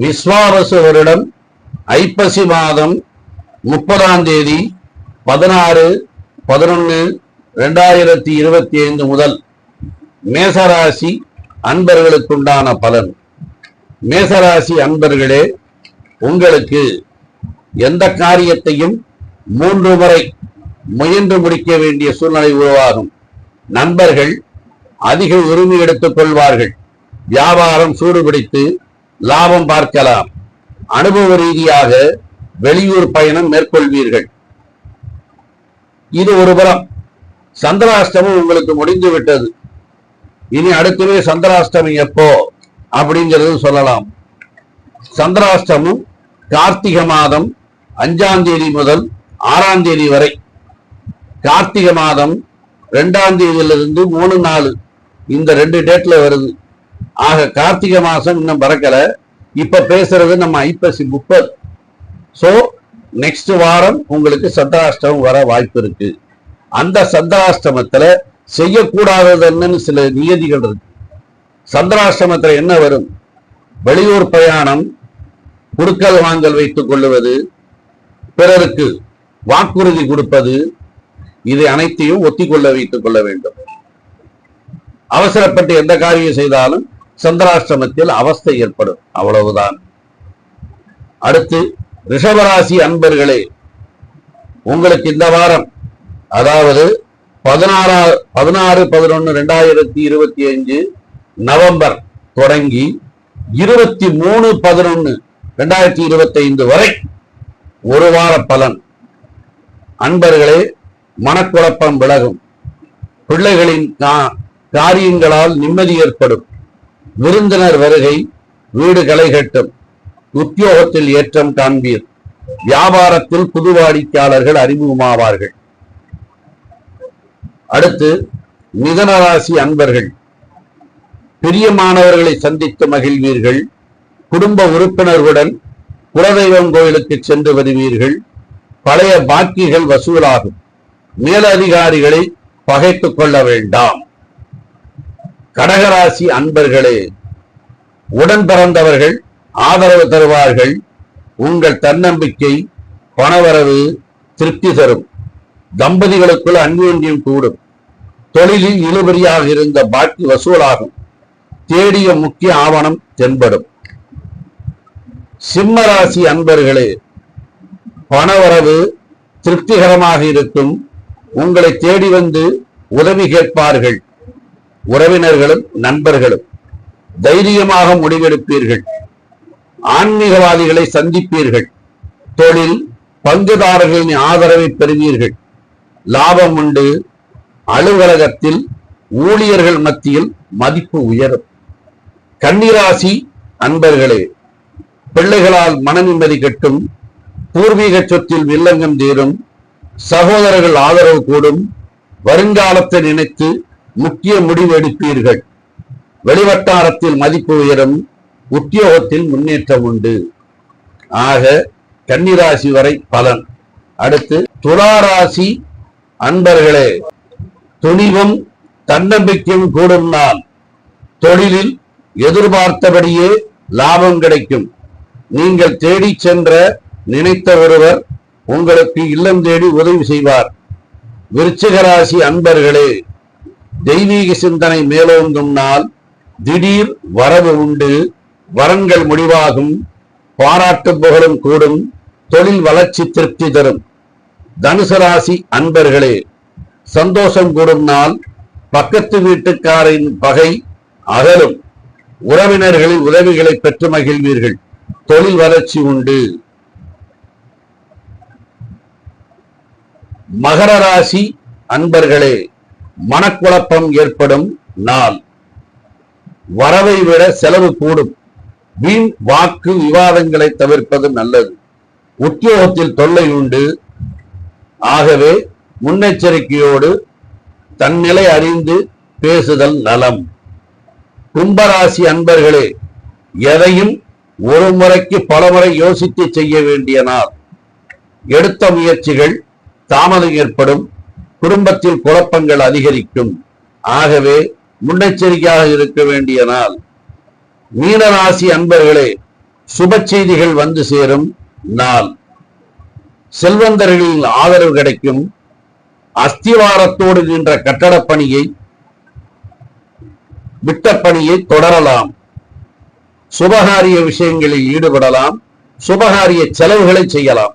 விஸ்வாவசு வருடம் ஐப்பசி மாதம் முப்பதாம் தேதி பதினாறு பதினொன்று ரெண்டாயிரத்தி இருபத்தி ஐந்து முதல் மேசராசி அன்பர்களுக்குண்டான பலன். மேசராசி அன்பர்களே உங்களுக்கு எந்த காரியத்தையும் மூன்று முறை முயன்று முடிக்க வேண்டிய சூழ்நிலை உருவாகும். நண்பர்கள் அதிக உரிமை எடுத்துக் கொள்வார்கள். வியாபாரம் சூடுபிடித்து லாபம் பார்க்கலாம். அனுபவ ரீதியாக வெளியூர் பயணம் மேற்கொள்வீர்கள். இது ஒரு புறம் சந்திராஷ்டமம் உங்களுக்கு முடிந்து விட்டது. இனி அடுத்தவே சந்திராஷ்டமி எப்போ அப்படிங்கிறது சொல்லலாம். சந்திராஷ்டமம் கார்த்திகை மாதம் அஞ்சாம் தேதி முதல் ஆறாம் தேதி வரை. கார்த்திகை மாதம் ரெண்டாம் தேதியிலிருந்து மூணு நாலு இந்த ரெண்டு டேட்ல வருது. ஆக கார்த்திகை மாசம் இன்னும் பறக்கல. இப்ப பேசுறது நம்ம ஐப்பசி முப்பது. சோ நெக்ஸ்ட் வாரம் உங்களுக்கு சந்திராஷ்டமம் வர வாய்ப்பு இருக்கு. அந்த சந்திராஷ்டமத்துல செய்யக்கூடாதது என்னன்னு சில நியதிகள் இருக்கு. சந்திராஷ்டமத்துல என்ன வரும்? வெளியூர் பிரயாணம் குடுக்கல் வாங்கல் வைத்துக் கொள்ளுவது பிறருக்கு வாக்குறுதி கொடுப்பது இதை அனைத்தையும் ஒத்திக்கொள்ள வைத்துக் கொள்ள வேண்டும். அவசரப்பட்டு எந்த காரியம் செய்தாலும் சந்திராஷ்டமத்தில் அவஸ்தை ஏற்படும். அவ்வளவுதான். அடுத்து ரிஷபராசி அன்பர்களே உங்களுக்கு இந்த வாரம் அதாவது பதினாறா பதினாறு பதினொன்னு ரெண்டாயிரத்தி இருபத்தி அஞ்சு நவம்பர் தொடங்கி இருபத்தி மூணு பதினொன்னு ரெண்டாயிரத்தி இருபத்தி ஐந்து வரை ஒரு வார பலன். அன்பர்களே மனக்குழப்பம் விலகும். பிள்ளைகளின் கா- காரியங்களால் நிம்மதி ஏற்படும். விருந்தினர் வருகை வீடு களை கட்டும் உத்தியோகத்தில் ஏற்றம் காண்பீர். வியாபாரத்தில் புது வாடிக்கையாளர்கள் அறிமுகமாவார்கள். அடுத்து மிதனராசி அன்பர்கள். பிரியமானவர்களை சந்தித்து மகிழ்வீர்கள். குடும்ப உறுப்பினர்களுடன் குலதெய்வம் கோயிலுக்கு சென்று வருவீர்கள். பழைய பாக்கிகள் வசூலாகும். மேலதிகாரிகளை பகைத்துக் கொள்ள வேண்டாம். கடகராசி அன்பர்களே உடன் பிறந்தவர்கள் ஆதரவு தருவார்கள். உங்கள் தன்னம்பிக்கை பணவரவு திருப்தி தரும். தம்பதிகளுக்குள் அன்யோன்யம் கூடும். தொழிலில் இழுபறியாக இருந்த பாக்கி வசூலாகும். தேடிய முக்கிய ஆவணம் தென்படும். சிம்மராசி அன்பர்களே பணவரவு திருப்திகரமாக இருக்கும். உங்களை தேடி வந்து உதவி கேட்பார்கள். உறவினர்களும் நண்பர்களும் தைரியமாக முடிவெடுப்பீர்கள். ஆன்மீகவாதிகளை சந்திப்பீர்கள். தொழில் பங்குதாரர்களின் ஆதரவை பெறுவீர்கள். லாபம் உண்டு. அலுவலகத்தில் ஊழியர்கள் மத்தியில் மதிப்பு உயரும். கன்னிராசி அன்பர்களே பிள்ளைகளால் மன நிம்மதி கட்டும். பூர்வீக சொத்தில் வில்லங்கம் தீரும். சகோதரர்கள் ஆதரவு கூடும். வருங்காலத்தை நினைத்து முக்கிய முடிவு எடுப்பீர்கள் வெளிவட்டாரத்தில் மதிப்பு உயரும் உத்தியோகத்தில் முன்னேற்றம் உண்டு. ஆக கன்னிராசி வரை பலன். அடுத்து துளாராசி அன்பர்களே துணிவும் தன்னம்பிக்கையும் கூடும் நாள். தொழிலில் எதிர்பார்த்தபடியே லாபம் கிடைக்கும். நீங்கள் தேடி சென்ற நினைத்த ஒருவர் உங்களுக்கு இல்லம் தேடி உதவி செய்வார். விருச்சிகராசி அன்பர்களே தெய்வீக சிந்தனை மேலோங்கும் நாள் திடீர் வரவு உண்டு. வரன்கள் முடிவாகும். பாராட்டு புகழும் கூடும். தொழில் வளர்ச்சி திருப்தி தரும். தனுசு ராசி அன்பர்களே சந்தோஷம் கூடும் நாள். பக்கத்து வீட்டுக்காரின் பகை அகலும். உறவினர்களின் உதவிகளை பெற்று மகிழ்வீர்கள். தொழில் வளர்ச்சி உண்டு. மகர ராசி அன்பர்களே மனக்குழப்பம் ஏற்படும் நாள். வரவை விட செலவு கூடும். வீண் வாக்கு விவாதங்களை தவிர்ப்பது நல்லது. உத்தியோகத்தில் தொல்லை உண்டு. ஆகவே முன்னெச்சரிக்கையோடு தன்னிலை அறிந்து பேசுதல் நலம். கும்பராசி அன்பர்களே எதையும் ஒரு முறைக்கு பலமுறை யோசித்து செய்ய வேண்டிய நாள். எடுத்த முயற்சிகள் தாமதம் ஏற்படும். குடும்பத்தில் குழப்பங்கள் அதிகரிக்கும். ஆகவே முன்னெச்சரிக்கையாக இருக்க வேண்டிய நாள் மீனராசி அன்பர்களே சுப செய்திகள் வந்து சேரும் நாள். செல்வந்தர்களின் ஆதரவு கிடைக்கும். அஸ்திவாரத்தோடு நின்ற கட்டடப் பணியை விட்ட பணியை தொடரலாம். சுபகாரிய விஷயங்களில் ஈடுபடலாம். சுபகாரிய செலவுகளை செய்யலாம்.